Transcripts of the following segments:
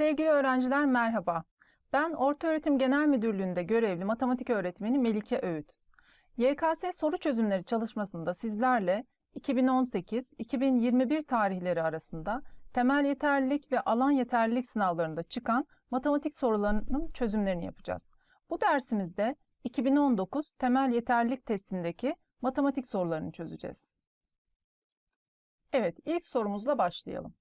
Sevgili öğrenciler merhaba. Ben Ortaöğretim Genel Müdürlüğü'nde görevli matematik öğretmeni Melike Öğüt. YKS soru çözümleri çalışmasında sizlerle 2018-2021 tarihleri arasında temel yeterlilik ve alan yeterlilik sınavlarında çıkan matematik sorularının çözümlerini yapacağız. Bu dersimizde 2019 temel yeterlilik testindeki matematik sorularını çözeceğiz. Evet, ilk sorumuzla başlayalım.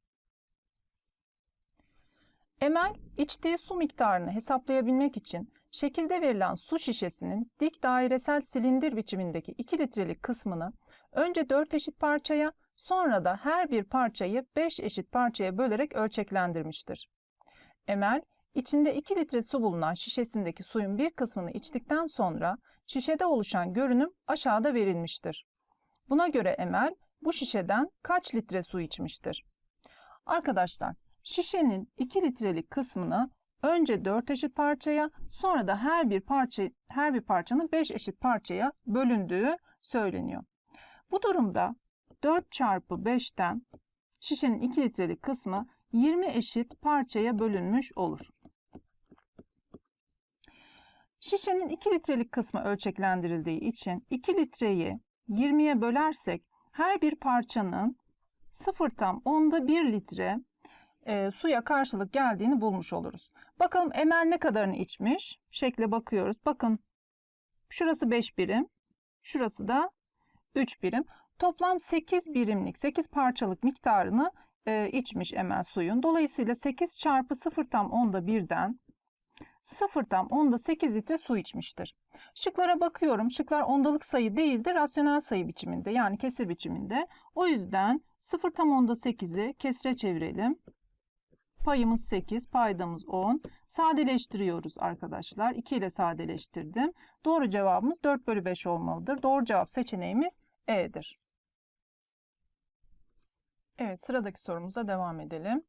Emel, içtiği su miktarını hesaplayabilmek için şekilde verilen su şişesinin dik dairesel silindir biçimindeki 2 litrelik kısmını önce 4 eşit parçaya, sonra da her bir parçayı 5 eşit parçaya bölerek ölçeklendirmiştir. Emel, içinde 2 litre su bulunan şişesindeki suyun bir kısmını içtikten sonra şişede oluşan görünüm aşağıda verilmiştir. Buna göre Emel bu şişeden kaç litre su içmiştir? Arkadaşlar, Şişenin 2 litrelik kısmını önce 4 eşit parçaya, sonra da her bir parça her bir parçanın 5 eşit parçaya bölündüğü söyleniyor. Bu durumda 4 çarpı 5'ten şişenin 2 litrelik kısmı 20 eşit parçaya bölünmüş olur. Şişenin 2 litrelik kısmı ölçeklendirildiği için 2 litreyi 20'ye bölersek her bir parçanın 0 tam onda 1 litre e, suya karşılık geldiğini bulmuş oluruz. Bakalım Emel ne kadarını içmiş? Şekle bakıyoruz. Bakın şurası 5 birim, şurası da 3 birim. Toplam 8 birimlik, 8 parçalık miktarını e, içmiş Emel suyun. Dolayısıyla 8 çarpı 0 tam onda birden 0 tam onda 8 litre su içmiştir. Şıklara bakıyorum. Şıklar ondalık sayı değil de rasyonel sayı biçiminde yani kesir biçiminde. O yüzden 0 tam onda 8'i kesre çevirelim. Payımız 8, paydamız 10. Sadeleştiriyoruz arkadaşlar. 2 ile sadeleştirdim. Doğru cevabımız 4 bölü 5 olmalıdır. Doğru cevap seçeneğimiz E'dir. Evet sıradaki sorumuza devam edelim.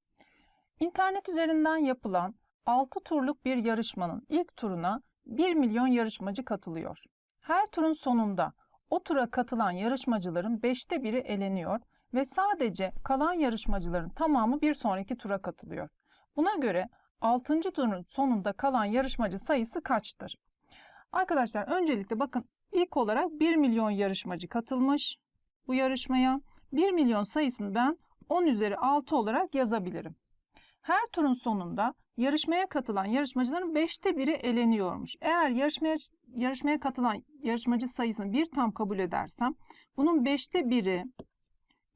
İnternet üzerinden yapılan 6 turluk bir yarışmanın ilk turuna 1 milyon yarışmacı katılıyor. Her turun sonunda o tura katılan yarışmacıların 5'te biri eleniyor ve sadece kalan yarışmacıların tamamı bir sonraki tura katılıyor. Buna göre 6. turun sonunda kalan yarışmacı sayısı kaçtır? Arkadaşlar öncelikle bakın ilk olarak 1 milyon yarışmacı katılmış bu yarışmaya. 1 milyon sayısını ben 10 üzeri 6 olarak yazabilirim. Her turun sonunda yarışmaya katılan yarışmacıların 5'te biri eleniyormuş. Eğer yarışmaya, yarışmaya katılan yarışmacı sayısını bir tam kabul edersem bunun 5'te biri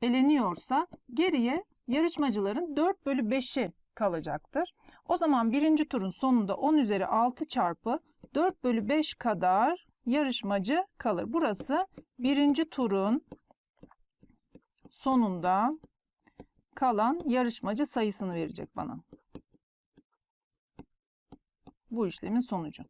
eleniyorsa geriye yarışmacıların 4 bölü 5'i kalacaktır. O zaman birinci turun sonunda 10 üzeri 6 çarpı 4 bölü 5 kadar yarışmacı kalır. Burası birinci turun sonunda kalan yarışmacı sayısını verecek bana. Bu işlemin sonucu.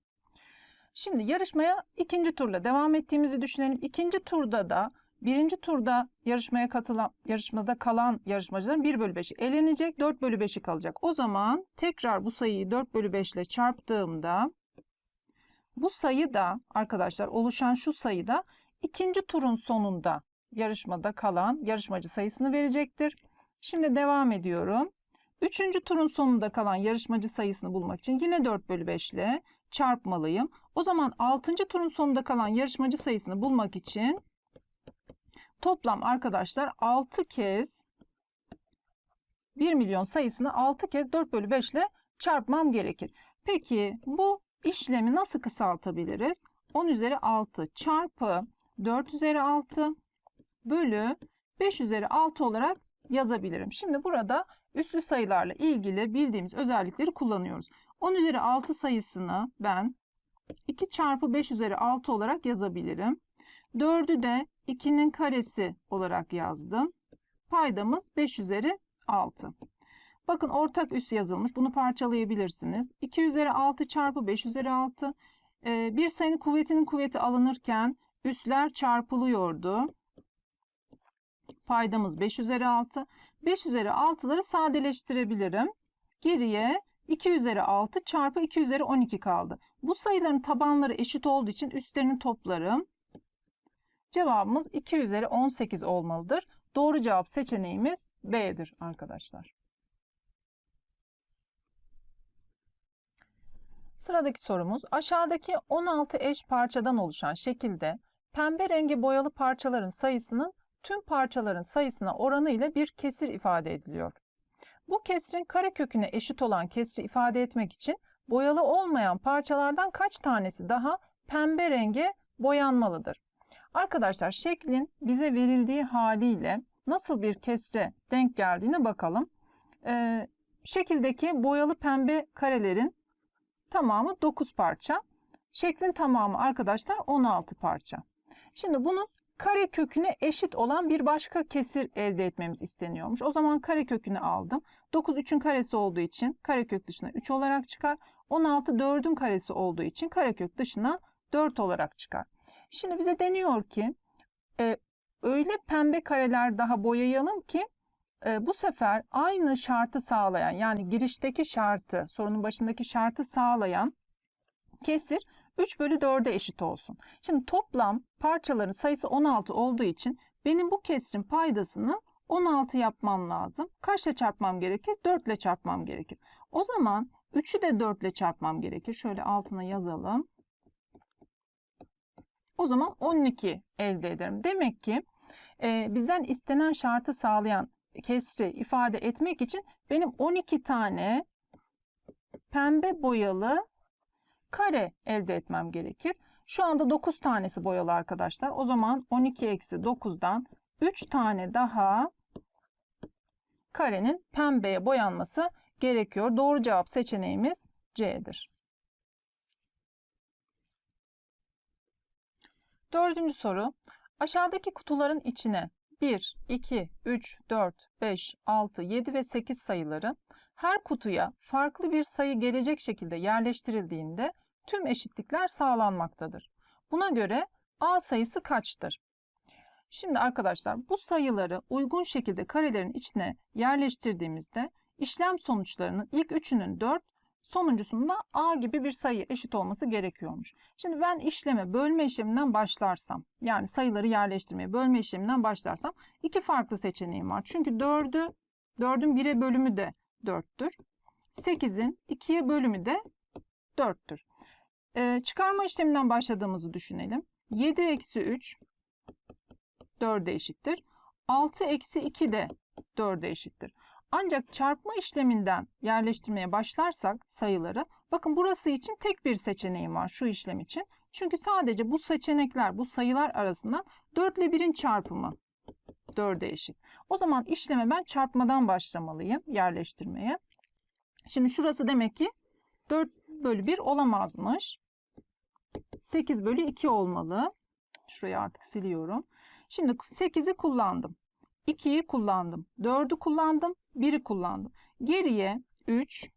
Şimdi yarışmaya ikinci turla devam ettiğimizi düşünelim. İkinci turda da Birinci turda yarışmaya katılan, yarışmada kalan yarışmacıların 1 bölü 5'i elenecek, 4 bölü 5'i kalacak. O zaman tekrar bu sayıyı 4 bölü 5 ile çarptığımda bu sayı da arkadaşlar oluşan şu sayı da ikinci turun sonunda yarışmada kalan yarışmacı sayısını verecektir. Şimdi devam ediyorum. Üçüncü turun sonunda kalan yarışmacı sayısını bulmak için yine 4 bölü 5 ile çarpmalıyım. O zaman 6. turun sonunda kalan yarışmacı sayısını bulmak için Toplam arkadaşlar 6 kez 1 milyon sayısını 6 kez 4 bölü 5 ile çarpmam gerekir. Peki bu işlemi nasıl kısaltabiliriz? 10 üzeri 6 çarpı 4 üzeri 6 bölü 5 üzeri 6 olarak yazabilirim. Şimdi burada üslü sayılarla ilgili bildiğimiz özellikleri kullanıyoruz. 10 üzeri 6 sayısını ben 2 çarpı 5 üzeri 6 olarak yazabilirim. 4'ü de 2'nin karesi olarak yazdım. Paydamız 5 üzeri 6. Bakın ortak üs yazılmış. Bunu parçalayabilirsiniz. 2 üzeri 6 çarpı 5 üzeri 6. Ee, bir sayının kuvvetinin kuvveti alınırken üsler çarpılıyordu. Paydamız 5 üzeri 6. 5 üzeri 6'ları sadeleştirebilirim. Geriye 2 üzeri 6 çarpı 2 üzeri 12 kaldı. Bu sayıların tabanları eşit olduğu için üstlerini toplarım. Cevabımız 2 üzeri 18 olmalıdır. Doğru cevap seçeneğimiz B'dir arkadaşlar. Sıradaki sorumuz aşağıdaki 16 eş parçadan oluşan şekilde pembe rengi boyalı parçaların sayısının tüm parçaların sayısına oranı ile bir kesir ifade ediliyor. Bu kesrin kareköküne eşit olan kesri ifade etmek için boyalı olmayan parçalardan kaç tanesi daha pembe renge boyanmalıdır? Arkadaşlar şeklin bize verildiği haliyle nasıl bir kesre denk geldiğine bakalım. Ee, şekildeki boyalı pembe karelerin tamamı 9 parça. Şeklin tamamı arkadaşlar 16 parça. Şimdi bunun kare köküne eşit olan bir başka kesir elde etmemiz isteniyormuş. O zaman kare kökünü aldım. 9 3'ün karesi olduğu için karekök dışına 3 olarak çıkar. 16 4'ün karesi olduğu için karekök dışına 4 olarak çıkar. Şimdi bize deniyor ki e, öyle pembe kareler daha boyayalım ki e, bu sefer aynı şartı sağlayan yani girişteki şartı sorunun başındaki şartı sağlayan kesir 3 bölü 4'e eşit olsun. Şimdi toplam parçaların sayısı 16 olduğu için benim bu kesrin paydasını 16 yapmam lazım. Kaçla çarpmam gerekir? 4 ile çarpmam gerekir. O zaman 3'ü de 4 ile çarpmam gerekir. Şöyle altına yazalım. O zaman 12 elde ederim. Demek ki e, bizden istenen şartı sağlayan kesri ifade etmek için benim 12 tane pembe boyalı kare elde etmem gerekir. Şu anda 9 tanesi boyalı arkadaşlar. O zaman 12 eksi 9'dan 3 tane daha karenin pembeye boyanması gerekiyor. Doğru cevap seçeneğimiz C'dir. Dördüncü soru. Aşağıdaki kutuların içine 1, 2, 3, 4, 5, 6, 7 ve 8 sayıları her kutuya farklı bir sayı gelecek şekilde yerleştirildiğinde tüm eşitlikler sağlanmaktadır. Buna göre A sayısı kaçtır? Şimdi arkadaşlar bu sayıları uygun şekilde karelerin içine yerleştirdiğimizde işlem sonuçlarının ilk üçünün 4, sonuncusunda A gibi bir sayı eşit olması gerekiyormuş. Şimdi ben işleme bölme işleminden başlarsam yani sayıları yerleştirmeye bölme işleminden başlarsam iki farklı seçeneğim var. Çünkü 4'ü 4'ün 1'e bölümü de 4'tür. 8'in 2'ye bölümü de 4'tür. Ee, çıkarma işleminden başladığımızı düşünelim. 7 eksi 3 4'e eşittir. 6 eksi 2 de 4'e eşittir. Ancak çarpma işleminden yerleştirmeye başlarsak sayıları, bakın burası için tek bir seçeneğim var şu işlem için. Çünkü sadece bu seçenekler, bu sayılar arasından 4 ile 1'in çarpımı 4'e eşit. O zaman işleme ben çarpmadan başlamalıyım yerleştirmeye. Şimdi şurası demek ki 4 bölü 1 olamazmış. 8 bölü 2 olmalı. Şurayı artık siliyorum. Şimdi 8'i kullandım. 2'yi kullandım. 4'ü kullandım. 1'i kullandım. Geriye 3,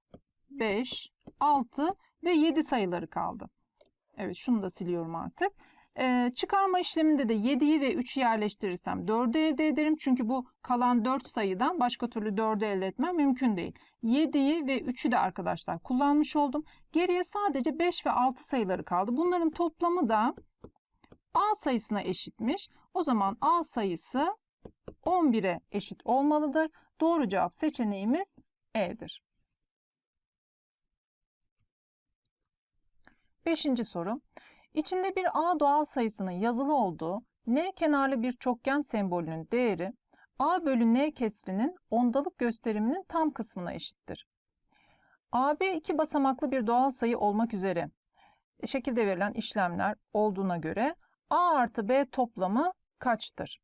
5, 6 ve 7 sayıları kaldı. Evet şunu da siliyorum artık. Ee, çıkarma işleminde de 7'yi ve 3'ü yerleştirirsem 4'ü elde ederim. Çünkü bu kalan 4 sayıdan başka türlü 4'ü elde etmem mümkün değil. 7'yi ve 3'ü de arkadaşlar kullanmış oldum. Geriye sadece 5 ve 6 sayıları kaldı. Bunların toplamı da A sayısına eşitmiş. O zaman A sayısı 11'e eşit olmalıdır. Doğru cevap seçeneğimiz E'dir. Beşinci soru. İçinde bir A doğal sayısının yazılı olduğu N kenarlı bir çokgen sembolünün değeri A bölü N kesrinin ondalık gösteriminin tam kısmına eşittir. AB iki basamaklı bir doğal sayı olmak üzere şekilde verilen işlemler olduğuna göre A artı B toplamı kaçtır?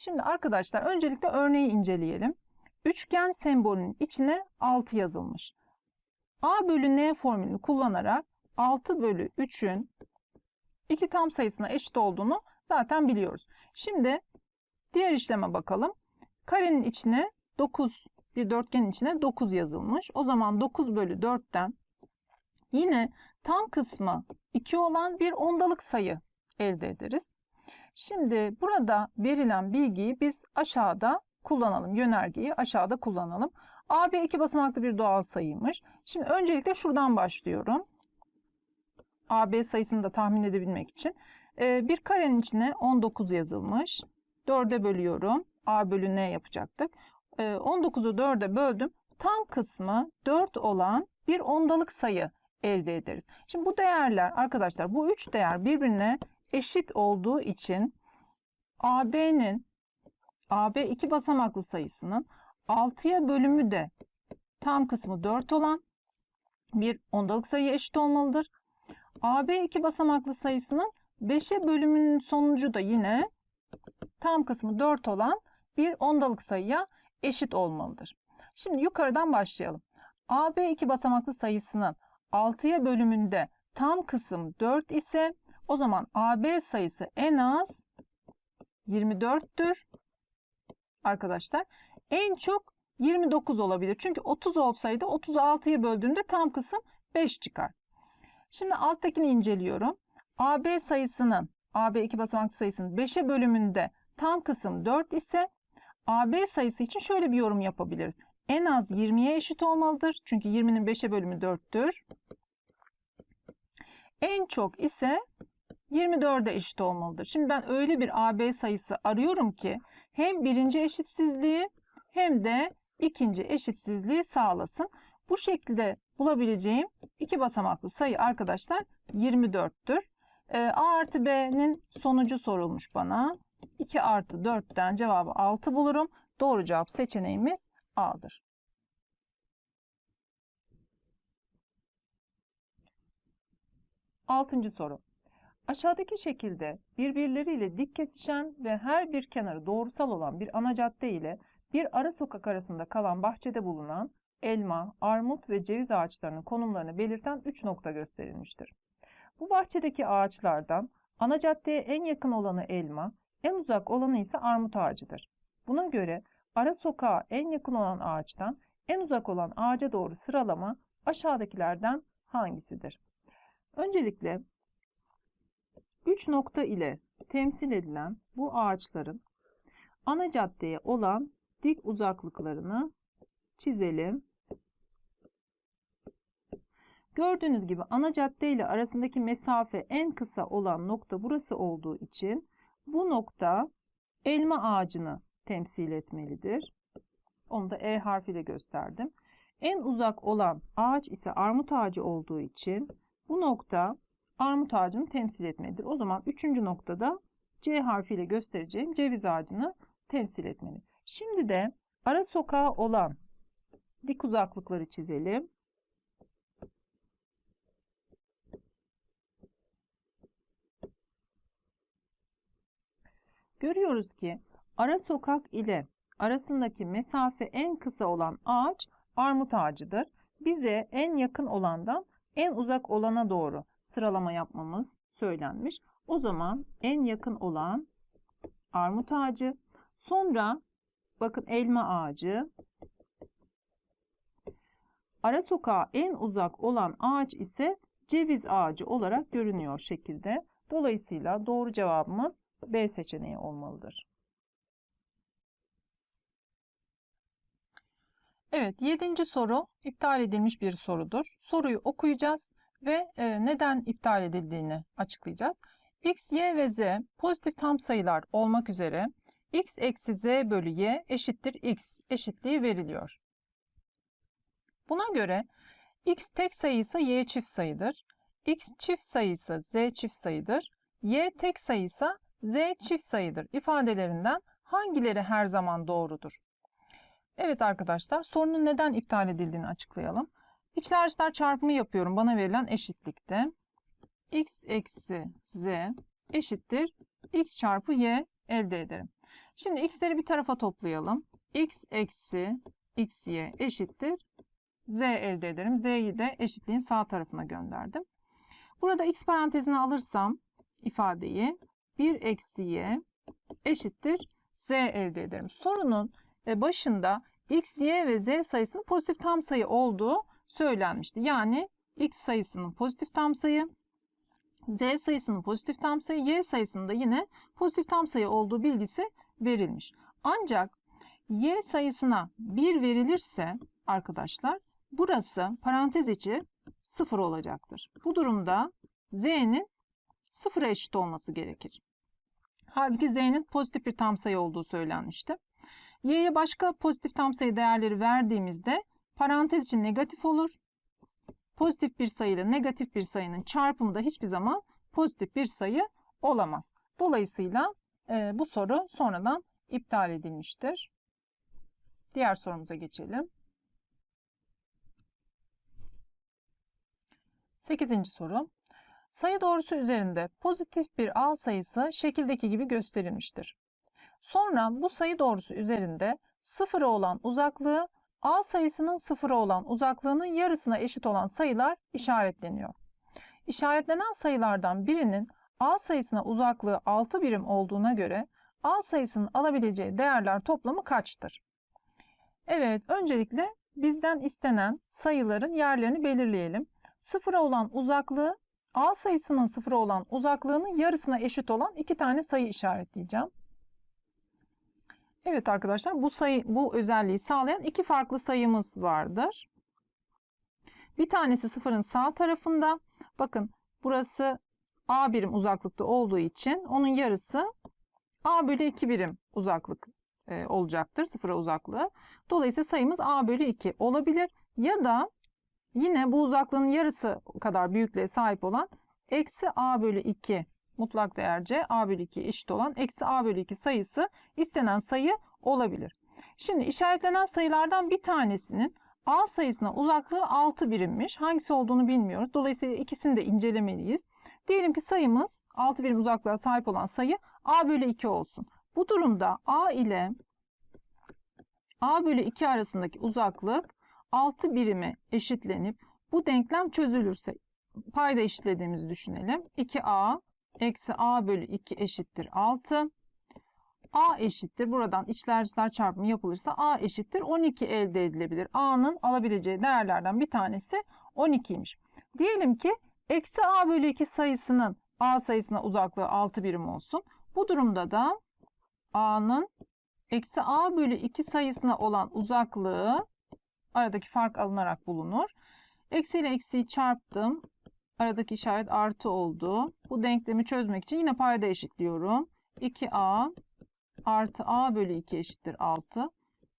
Şimdi arkadaşlar öncelikle örneği inceleyelim. Üçgen sembolünün içine 6 yazılmış. A bölü N formülünü kullanarak 6 bölü 3'ün iki tam sayısına eşit olduğunu zaten biliyoruz. Şimdi diğer işleme bakalım. Karenin içine 9, bir dörtgenin içine 9 yazılmış. O zaman 9 bölü 4'ten yine tam kısmı 2 olan bir ondalık sayı elde ederiz. Şimdi burada verilen bilgiyi biz aşağıda kullanalım. Yönergeyi aşağıda kullanalım. AB iki basamaklı bir doğal sayıymış. Şimdi öncelikle şuradan başlıyorum. AB sayısını da tahmin edebilmek için. Ee, bir karenin içine 19 yazılmış. 4'e bölüyorum. A bölü N yapacaktık. 19'u 4'e böldüm. Tam kısmı 4 olan bir ondalık sayı elde ederiz. Şimdi bu değerler arkadaşlar bu üç değer birbirine eşit olduğu için AB'nin AB iki basamaklı sayısının 6'ya bölümü de tam kısmı 4 olan bir ondalık sayıya eşit olmalıdır. AB iki basamaklı sayısının 5'e bölümünün sonucu da yine tam kısmı 4 olan bir ondalık sayıya eşit olmalıdır. Şimdi yukarıdan başlayalım. AB iki basamaklı sayısının 6'ya bölümünde tam kısım 4 ise o zaman AB sayısı en az 24'tür. Arkadaşlar en çok 29 olabilir. Çünkü 30 olsaydı 36'ya böldüğümde tam kısım 5 çıkar. Şimdi alttakini inceliyorum. AB sayısının AB iki basamaklı sayısının 5'e bölümünde tam kısım 4 ise AB sayısı için şöyle bir yorum yapabiliriz. En az 20'ye eşit olmalıdır. Çünkü 20'nin 5'e bölümü 4'tür. En çok ise 24'e eşit olmalıdır. Şimdi ben öyle bir AB sayısı arıyorum ki hem birinci eşitsizliği hem de ikinci eşitsizliği sağlasın. Bu şekilde bulabileceğim iki basamaklı sayı arkadaşlar 24'tür. Ee, A artı B'nin sonucu sorulmuş bana. 2 artı 4'ten cevabı 6 bulurum. Doğru cevap seçeneğimiz A'dır. Altıncı soru. Aşağıdaki şekilde birbirleriyle dik kesişen ve her bir kenarı doğrusal olan bir ana cadde ile bir ara sokak arasında kalan bahçede bulunan elma, armut ve ceviz ağaçlarının konumlarını belirten 3 nokta gösterilmiştir. Bu bahçedeki ağaçlardan ana caddeye en yakın olanı elma, en uzak olanı ise armut ağacıdır. Buna göre ara sokağa en yakın olan ağaçtan en uzak olan ağaca doğru sıralama aşağıdakilerden hangisidir? Öncelikle 3 nokta ile temsil edilen bu ağaçların ana caddeye olan dik uzaklıklarını çizelim. Gördüğünüz gibi ana cadde ile arasındaki mesafe en kısa olan nokta burası olduğu için bu nokta elma ağacını temsil etmelidir. Onu da E harfiyle gösterdim. En uzak olan ağaç ise armut ağacı olduğu için bu nokta armut ağacını temsil etmelidir. O zaman üçüncü noktada C harfiyle göstereceğim ceviz ağacını temsil etmeli. Şimdi de ara sokağı olan dik uzaklıkları çizelim. Görüyoruz ki ara sokak ile arasındaki mesafe en kısa olan ağaç armut ağacıdır. Bize en yakın olandan en uzak olana doğru sıralama yapmamız söylenmiş. O zaman en yakın olan armut ağacı, sonra bakın elma ağacı, ara sokağa en uzak olan ağaç ise ceviz ağacı olarak görünüyor şekilde. Dolayısıyla doğru cevabımız B seçeneği olmalıdır. Evet, yedinci soru iptal edilmiş bir sorudur. Soruyu okuyacağız ve e, neden iptal edildiğini açıklayacağız. x, y ve z pozitif tam sayılar olmak üzere x eksi z bölü y eşittir x eşitliği veriliyor. Buna göre x tek sayıysa y çift sayıdır. x çift sayısı z çift sayıdır. y tek sayıysa z çift sayıdır ifadelerinden hangileri her zaman doğrudur? Evet arkadaşlar sorunun neden iptal edildiğini açıklayalım. İçler dışlar çarpımı yapıyorum bana verilen eşitlikte. x eksi z eşittir x çarpı y elde ederim. Şimdi x'leri bir tarafa toplayalım. x eksi xy eşittir z elde ederim. z'yi de eşitliğin sağ tarafına gönderdim. Burada x parantezine alırsam ifadeyi 1 eksi y eşittir z elde ederim. Sorunun e, başında x, y ve z sayısının pozitif tam sayı olduğu söylenmişti. Yani x sayısının pozitif tam sayı, z sayısının pozitif tam sayı, y sayısının da yine pozitif tam sayı olduğu bilgisi verilmiş. Ancak y sayısına 1 verilirse arkadaşlar burası parantez içi 0 olacaktır. Bu durumda z'nin 0'a eşit olması gerekir. Halbuki z'nin pozitif bir tam sayı olduğu söylenmişti. y'ye başka pozitif tam sayı değerleri verdiğimizde parantez için negatif olur. pozitif bir sayı ile negatif bir sayının çarpımı da hiçbir zaman pozitif bir sayı olamaz. Dolayısıyla e, bu soru sonradan iptal edilmiştir. Diğer sorumuza geçelim. 8. soru. Sayı doğrusu üzerinde pozitif bir A sayısı şekildeki gibi gösterilmiştir. Sonra bu sayı doğrusu üzerinde sıfıra olan uzaklığı A sayısının sıfıra olan uzaklığının yarısına eşit olan sayılar işaretleniyor. İşaretlenen sayılardan birinin A sayısına uzaklığı 6 birim olduğuna göre A sayısının alabileceği değerler toplamı kaçtır? Evet, öncelikle bizden istenen sayıların yerlerini belirleyelim. Sıfıra olan uzaklığı A sayısının sıfıra olan uzaklığının yarısına eşit olan iki tane sayı işaretleyeceğim. Evet arkadaşlar bu sayı bu özelliği sağlayan iki farklı sayımız vardır. Bir tanesi sıfırın sağ tarafında. Bakın burası A birim uzaklıkta olduğu için onun yarısı A bölü 2 birim uzaklık e, olacaktır sıfıra uzaklığı. Dolayısıyla sayımız A bölü 2 olabilir. Ya da yine bu uzaklığın yarısı kadar büyüklüğe sahip olan eksi A bölü 2 mutlak değerce A bölü 2 eşit olan eksi A bölü 2 sayısı istenen sayı olabilir. Şimdi işaretlenen sayılardan bir tanesinin A sayısına uzaklığı 6 birimmiş. Hangisi olduğunu bilmiyoruz. Dolayısıyla ikisini de incelemeliyiz. Diyelim ki sayımız 6 birim uzaklığa sahip olan sayı A bölü 2 olsun. Bu durumda A ile A bölü 2 arasındaki uzaklık 6 birime eşitlenip bu denklem çözülürse payda eşitlediğimizi düşünelim. 2A eksi A bölü 2 eşittir 6. A eşittir. Buradan içler çarpımı yapılırsa A eşittir 12 elde edilebilir. A'nın alabileceği değerlerden bir tanesi 12'ymiş. Diyelim ki eksi A bölü 2 sayısının A sayısına uzaklığı 6 birim olsun. Bu durumda da A'nın eksi A bölü 2 sayısına olan uzaklığı aradaki fark alınarak bulunur. Eksi ile eksiyi çarptım. Aradaki işaret artı oldu. Bu denklemi çözmek için yine payda eşitliyorum. 2A artı A bölü 2 eşittir 6.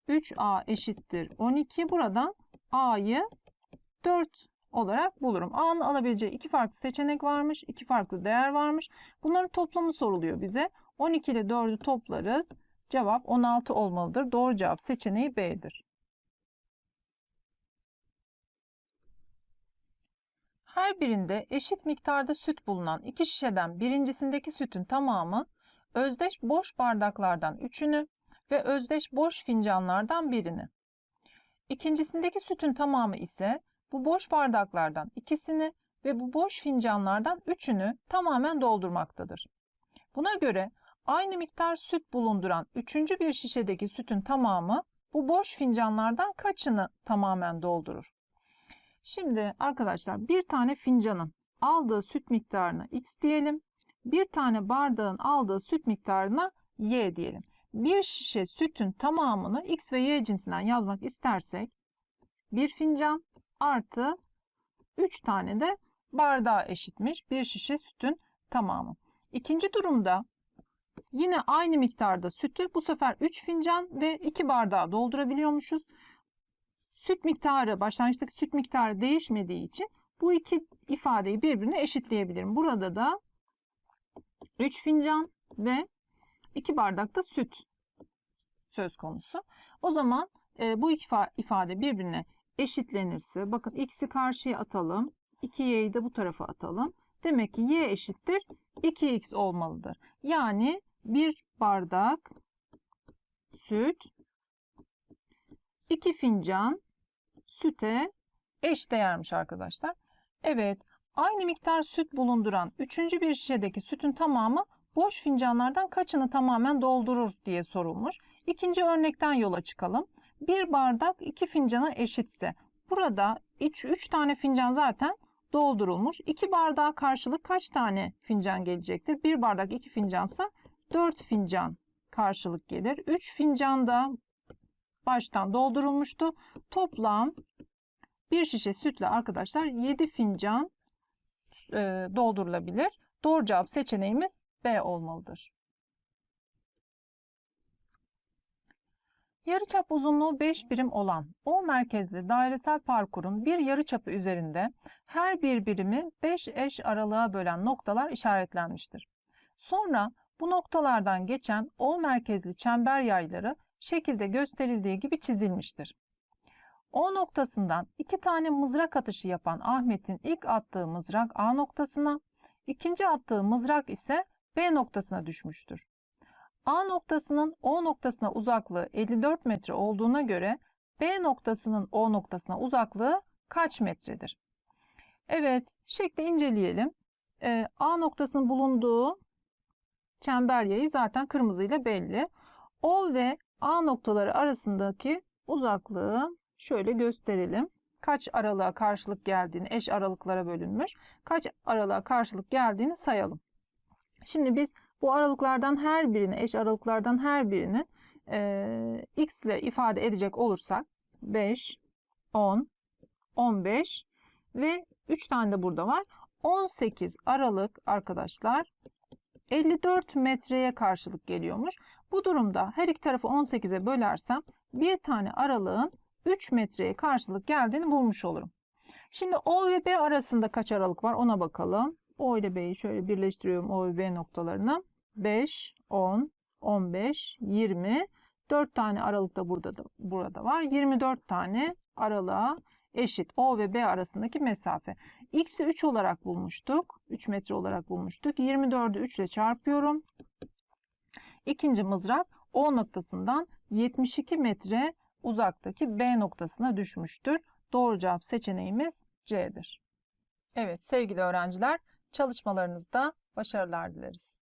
3A eşittir 12. Buradan A'yı 4 olarak bulurum. A'nın alabileceği iki farklı seçenek varmış. iki farklı değer varmış. Bunların toplamı soruluyor bize. 12 ile 4'ü toplarız. Cevap 16 olmalıdır. Doğru cevap seçeneği B'dir. Her birinde eşit miktarda süt bulunan iki şişeden birincisindeki sütün tamamı özdeş boş bardaklardan üçünü ve özdeş boş fincanlardan birini. İkincisindeki sütün tamamı ise bu boş bardaklardan ikisini ve bu boş fincanlardan üçünü tamamen doldurmaktadır. Buna göre aynı miktar süt bulunduran üçüncü bir şişedeki sütün tamamı bu boş fincanlardan kaçını tamamen doldurur? Şimdi arkadaşlar bir tane fincanın aldığı süt miktarına x diyelim. Bir tane bardağın aldığı süt miktarına y diyelim. Bir şişe sütün tamamını x ve y cinsinden yazmak istersek bir fincan artı 3 tane de bardağa eşitmiş bir şişe sütün tamamı. İkinci durumda yine aynı miktarda sütü bu sefer 3 fincan ve 2 bardağı doldurabiliyormuşuz. Süt miktarı, başlangıçtaki süt miktarı değişmediği için bu iki ifadeyi birbirine eşitleyebilirim. Burada da 3 fincan ve 2 bardak da süt söz konusu. O zaman e, bu iki ifade birbirine eşitlenirse, bakın x'i karşıya atalım, 2y'yi de bu tarafa atalım. Demek ki y eşittir 2x olmalıdır. Yani bir bardak süt 2 fincan süte eşdeğermiş arkadaşlar. Evet, aynı miktar süt bulunduran üçüncü bir şişedeki sütün tamamı boş fincanlardan kaçını tamamen doldurur diye sorulmuş. İkinci örnekten yola çıkalım. Bir bardak iki fincana eşitse burada 3 tane fincan zaten doldurulmuş. 2 bardağa karşılık kaç tane fincan gelecektir? Bir bardak 2 fincansa 4 fincan karşılık gelir. 3 fincan da baştan doldurulmuştu. Toplam bir şişe sütle arkadaşlar 7 fincan e, doldurulabilir. Doğru cevap seçeneğimiz B olmalıdır. Yarıçap uzunluğu 5 birim olan O merkezli dairesel parkurun bir yarıçapı üzerinde her bir birimi 5 eş aralığa bölen noktalar işaretlenmiştir. Sonra bu noktalardan geçen O merkezli çember yayları şekilde gösterildiği gibi çizilmiştir. O noktasından iki tane mızrak atışı yapan Ahmet'in ilk attığı mızrak A noktasına, ikinci attığı mızrak ise B noktasına düşmüştür. A noktasının O noktasına uzaklığı 54 metre olduğuna göre B noktasının O noktasına uzaklığı kaç metredir? Evet, şekli inceleyelim. Ee, A noktasının bulunduğu çember yayı zaten kırmızıyla belli. O ve A noktaları arasındaki uzaklığı şöyle gösterelim. Kaç aralığa karşılık geldiğini, eş aralıklara bölünmüş. Kaç aralığa karşılık geldiğini sayalım. Şimdi biz bu aralıklardan her birini, eş aralıklardan her birini e, x ile ifade edecek olursak 5, 10, 15 ve 3 tane de burada var. 18 Aralık arkadaşlar 54 metreye karşılık geliyormuş. Bu durumda her iki tarafı 18'e bölersem bir tane aralığın 3 metreye karşılık geldiğini bulmuş olurum. Şimdi O ve B arasında kaç aralık var ona bakalım. O ile B'yi şöyle birleştiriyorum O ve B noktalarını. 5, 10, 15, 20. 4 tane aralık da burada da burada var. 24 tane aralığa eşit O ve B arasındaki mesafe. X'i 3 olarak bulmuştuk. 3 metre olarak bulmuştuk. 24'ü 3 ile çarpıyorum. İkinci mızrak O noktasından 72 metre uzaktaki B noktasına düşmüştür. Doğru cevap seçeneğimiz C'dir. Evet sevgili öğrenciler çalışmalarınızda başarılar dileriz.